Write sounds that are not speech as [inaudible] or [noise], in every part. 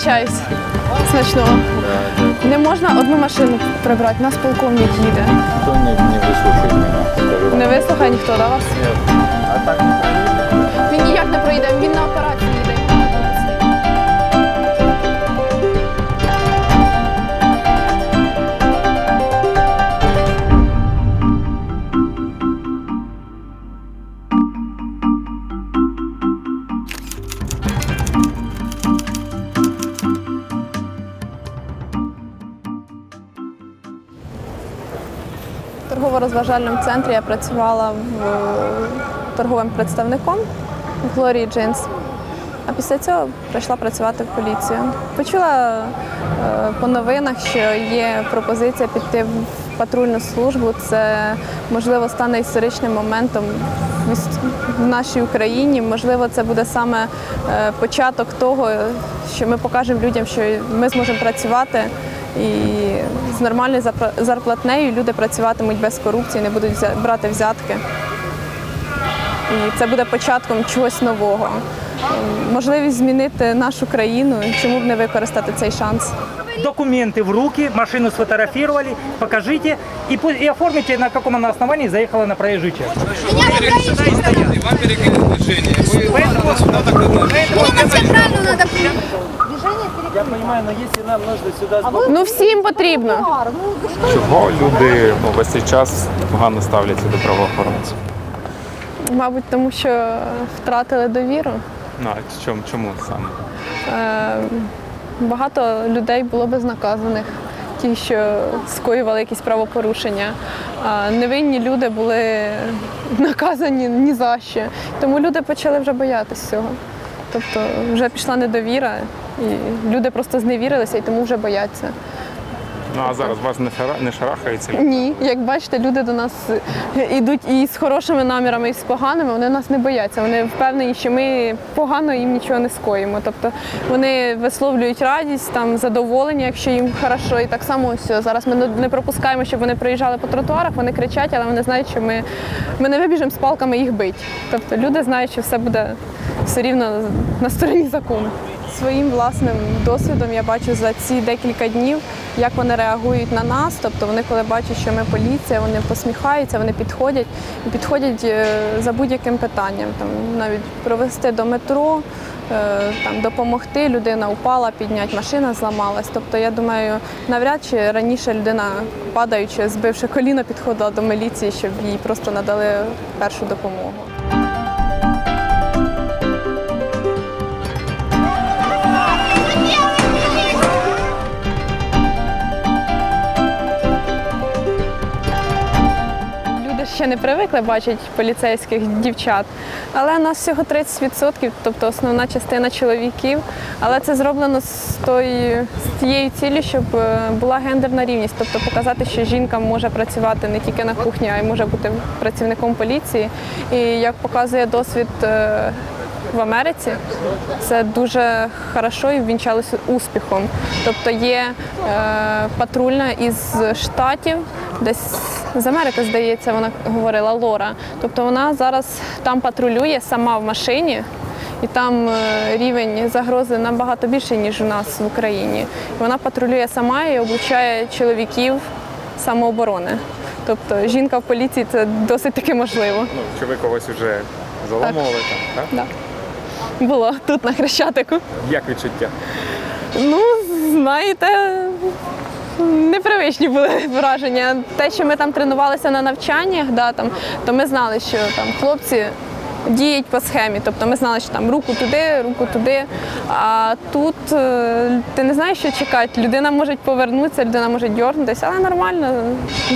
вибачаюсь. Смачного. Не можна одну машину прибрати, нас полковник їде. Ніхто не, не вислухає мене. Не вислухає ніхто, да, вас? Ні. А так Торгово-розважальному центрі я працювала в, торговим представником в Глорії Джинс. А після цього прийшла працювати в поліцію. Почула е, по новинах, що є пропозиція піти в патрульну службу. Це можливо стане історичним моментом в в нашій Україні. Можливо, це буде саме е, початок того, що ми покажемо людям, що ми зможемо працювати. І з нормальною запра- зарплатнею люди працюватимуть без корупції, не будуть взя- брати взятки. І це буде початком чогось нового. Ем, Можливість змінити нашу країну, чому б не використати цей шанс. документы в руки, машину сфотографировали, покажите и, пу- и оформите, на каком она основании заехала на проезжую часть. Вам перекрыли движение. Вы Мне на центральную надо я понимаю, но если нам нужно сюда Ну всім потрібно. чого люди ну, весь цей час погано ставляться до правоохоронців? Мабуть, тому що втратили довіру. Ну, а чому, чому саме? Е, Багато людей було безнаказаних, ті, що скоювали якісь правопорушення. А невинні люди були наказані ні за що. Тому люди почали вже боятися цього. Тобто вже пішла недовіра, і люди просто зневірилися і тому вже бояться. Ну а зараз вас не, шара, не шарахаються? Ні, як бачите, люди до нас йдуть і з хорошими намірами, і з поганими. Вони нас не бояться. Вони впевнені, що ми погано їм нічого не скоїмо. Тобто вони висловлюють радість, там задоволення, якщо їм хорошо. І так само ось зараз ми не пропускаємо, щоб вони приїжджали по тротуарах. Вони кричать, але вони знають, що ми, ми не вибіжемо з палками їх бить. Тобто люди знають, що все буде все рівно на стороні закону. Своїм власним досвідом я бачу за ці декілька днів, як вони реагують на нас. Тобто вони, коли бачать, що ми поліція, вони посміхаються, вони підходять і підходять е, за будь-яким питанням. Там навіть провести до метро, е, там допомогти. Людина упала, підняти, машина зламалась. Тобто, я думаю, навряд чи раніше людина, падаючи, збивши коліно, підходила до міліції, щоб їй просто надали першу допомогу. Ще не привикли бачити поліцейських дівчат, але нас всього 30%, тобто основна частина чоловіків. Але це зроблено з тої з тією цілі, щоб е, була гендерна рівність, тобто показати, що жінка може працювати не тільки на кухні, а й може бути працівником поліції. І як показує досвід. е, В Америці це дуже хорошо і ввінчалося успіхом. Тобто є е, патрульна із штатів, десь з Америки, здається, вона говорила Лора. Тобто вона зараз там патрулює сама в машині, і там е, рівень загрози набагато більший, ніж у нас в Україні. Вона патрулює сама і облучає чоловіків самооборони. Тобто жінка в поліції це досить таки можливо. Ну, чи ви когось вже заламували там, так? Да. Було тут на Хрещатику. Як відчуття? Ну, знаєте, непривичні були [laughs] враження. Те, що ми там тренувалися на навчаннях, да, там, то ми знали, що там хлопці діють по схемі. Тобто ми знали, що там руку туди, руку туди. А тут е, ти не знаєш, що чекати. Людина може повернутися, людина може дьорнутися, але нормально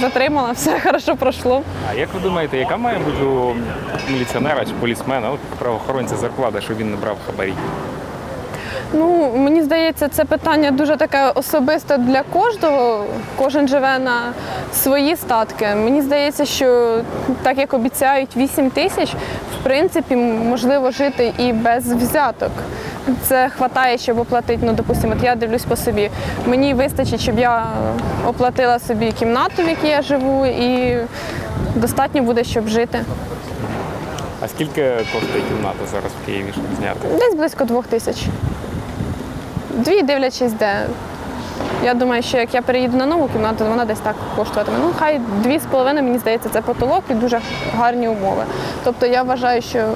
затримала, все [laughs] хорошо пройшло. А як ви думаєте, яка має бути у міліціонера чи полісмена, правоохоронця зарплата, щоб він не брав хабарі? Ну, мені здається, це питання дуже таке особисте для кожного. Кожен живе на свої статки. Мені здається, що так як обіцяють 8 тисяч, в принципі, можливо жити і без взяток. Це вистачає, щоб оплатити. Ну, допустимо, от я дивлюсь по собі. Мені вистачить, щоб я оплатила собі кімнату, в якій я живу, і достатньо буде, щоб жити. А скільки коштує кімната зараз в Києві, щоб зняти? Десь близько двох тисяч. Дві дивлячись де. Я думаю, що як я переїду на нову кімнату, вона десь так коштуватиме. Ну, хай дві з половиною, мені здається, це потолок і дуже гарні умови. Тобто я вважаю, що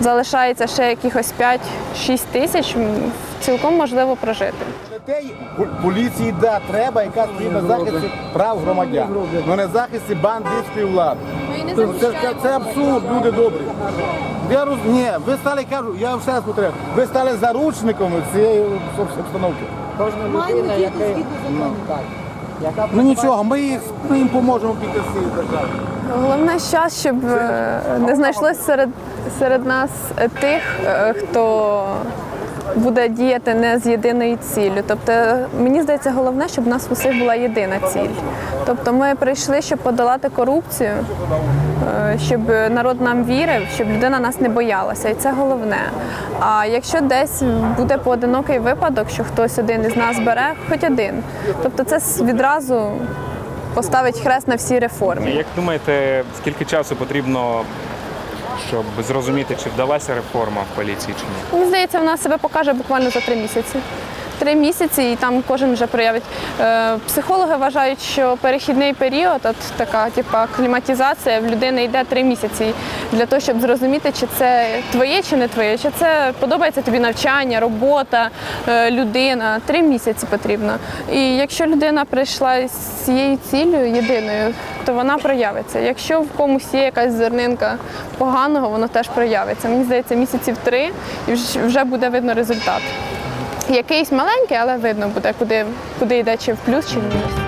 залишається ще якихось 5-6 тисяч, цілком можливо прожити. Дітей поліції да, треба, яка стоїть на захисті прав громадян, але не захисті бандитської влади. Це, це, це абсурд, люди добрі. Я роз... Ні, ви стали, кажу, я все раз ви стали заручниками цієї обс- обстановки. Кожна людина, яка ну, так, яка Ну нічого, ми, їх, ми їм поможемо піти з цієї держави. Головне час, щоб е, не знайшлось серед, серед нас е, тих, е, хто буде діяти не з єдиною ціллю. Тобто, мені здається, головне, щоб в нас в усіх була єдина ціль. Тобто ми прийшли, щоб подолати корупцію, е, щоб народ нам вірив, щоб людина нас не боялася. І це головне. А якщо десь буде поодинокий випадок, що хтось один із нас бере, хоч один. Тобто це відразу поставить хрест на всі реформи. Як думаєте, скільки часу потрібно, щоб зрозуміти, чи вдалася реформа в поліції чи ні? Мені здається, вона себе покаже буквально за три місяці. Три місяці, і там кожен вже проявить. Е, Психологи вважають, що перехідний період, от така, типу, акліматизація в людини йде три місяці для того, щоб зрозуміти, чи це твоє чи не твоє, чи це подобається тобі навчання, робота, е, людина. Три місяці потрібно. І якщо людина прийшла з цією ціллю єдиною, то вона проявиться. Якщо в комусь є якась зернинка поганого, воно теж проявиться. Мені здається, місяців три і вже буде видно результат. Якийсь маленький, але видно буде, куди, куди йде, чи в плюс, чи в мінус.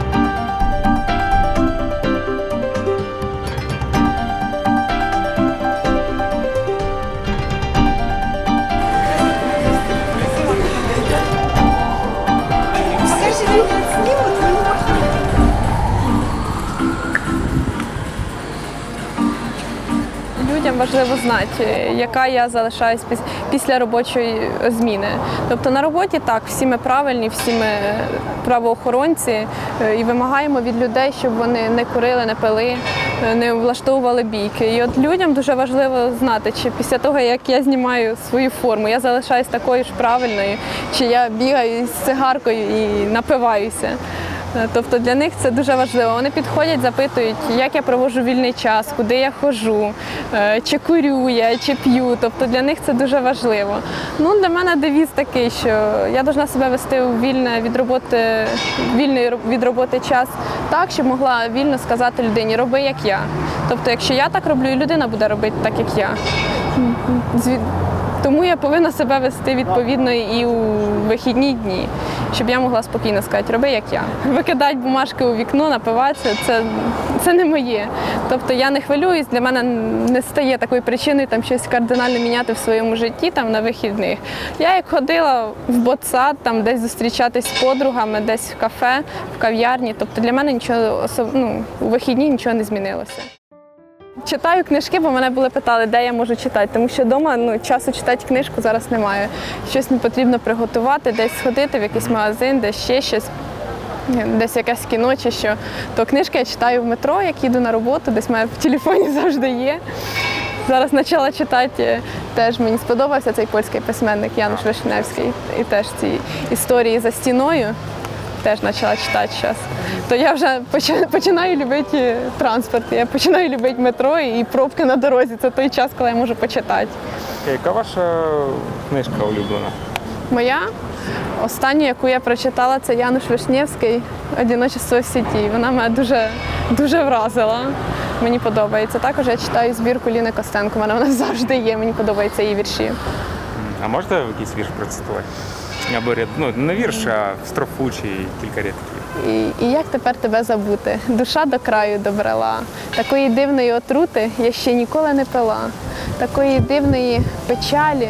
Людям важливо знати, яка я залишаюсь піс- після робочої зміни. Тобто на роботі так, всі ми правильні, всі ми правоохоронці е, і вимагаємо від людей, щоб вони не курили, не пили, е, не влаштовували бійки. І от людям дуже важливо знати, чи після того, як я знімаю свою форму, я залишаюсь такою ж правильною, чи я бігаю з цигаркою і напиваюся. Е, Тобто для них це дуже важливо. Вони підходять, запитують, як я проводжу вільний час, куди я ходжу, е, чи курю я, чи п'ю. Тобто для них це дуже важливо. Ну, для мене девіз такий, що я повинна себе вести у вільне від роботи, вільний від роботи час так, щоб могла вільно сказати людині, роби як я. Тобто, якщо я так роблю, і людина буде робити так, як я. Тому я повинна себе вести відповідно і у вихідні дні, щоб я могла спокійно сказати, роби як я. Викидати бумажки у вікно, напиватися це, це не моє. Тобто я не хвилююсь, для мене не стає такою причиною там щось кардинально міняти в своєму житті там на вихідних. Я як ходила в ботсад, там десь зустрічатись з подругами, десь в кафе, в кав'ярні. Тобто для мене нічого ну, у вихідні нічого не змінилося. Читаю книжки, бо мене були питали, де я можу читати, тому що вдома ну, часу читати книжку зараз немає. Щось не потрібно приготувати, десь сходити в якийсь магазин, десь ще щось, десь якесь кіно чи що. То книжки я читаю в метро, як їду на роботу, десь в мене в телефоні [laughs] завжди є. Зараз почала читати, теж мені сподобався цей польський письменник Януш Вишневський. І теж ці історії за стіною теж почала читати зараз. То я вже починаю любити транспорт, я починаю любити метро і пробки на дорозі. Це той час, коли я можу почитати. Яка ваша книжка улюблена? Моя остання, яку я прочитала, це Януш Вишнєвський Одіночество в сіті. Вона мене дуже, дуже вразила. Мені подобається. Також я читаю збірку Ліни Костенко. Мене вона [laughs] завжди є. Мені подобаються її вірші. А можете якийсь вірш процитувати? Або ряд, ну не вірш, а строфу чи кілька рядків. І, і як тепер тебе забути? Душа до краю добрала. Такої дивної отрути я ще ніколи не пила. Такої дивної печалі,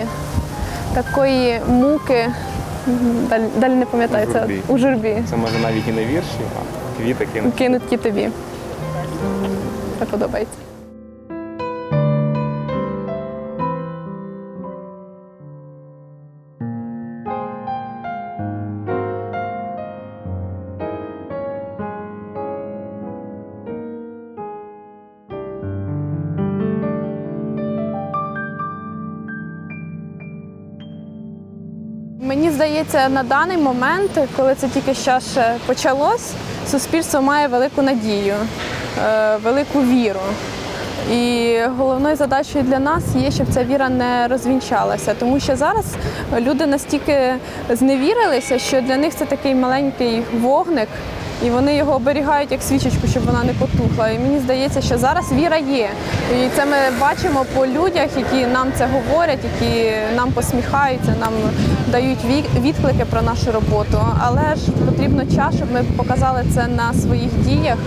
такої муки. М, Далі, далі не пам'ятаю, У це журбі. у журбі. Це може навіть і не вірші, а квіти кинуть. Кинуті тобі. Це подобається. Здається, на даний момент, коли це тільки ще почалось, суспільство має велику надію, е, велику віру. І головною задачею для нас є, щоб ця віра не розвінчалася, тому що зараз люди настільки зневірилися, що для них це такий маленький вогник, і вони його оберігають як свічечку, щоб вона не потухла. І мені здається, що зараз віра є. І це ми бачимо по людях, які нам це говорять, які нам посміхаються, нам дають відклики про нашу роботу. Але ж потрібно час, щоб ми показали це на своїх діях,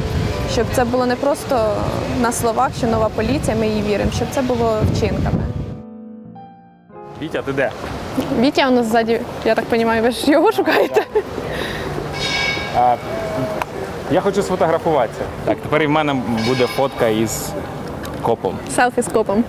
щоб це було не просто на словах, що нова поліція, ми їй віримо, щоб це було вчинками. Вітя, ти де? Вітя у нас ззаді, я так розумію, ви ж його шукаєте. А, я хочу сфотографуватися. Так, тепер і в мене буде фотка із копом. Селфі з копом.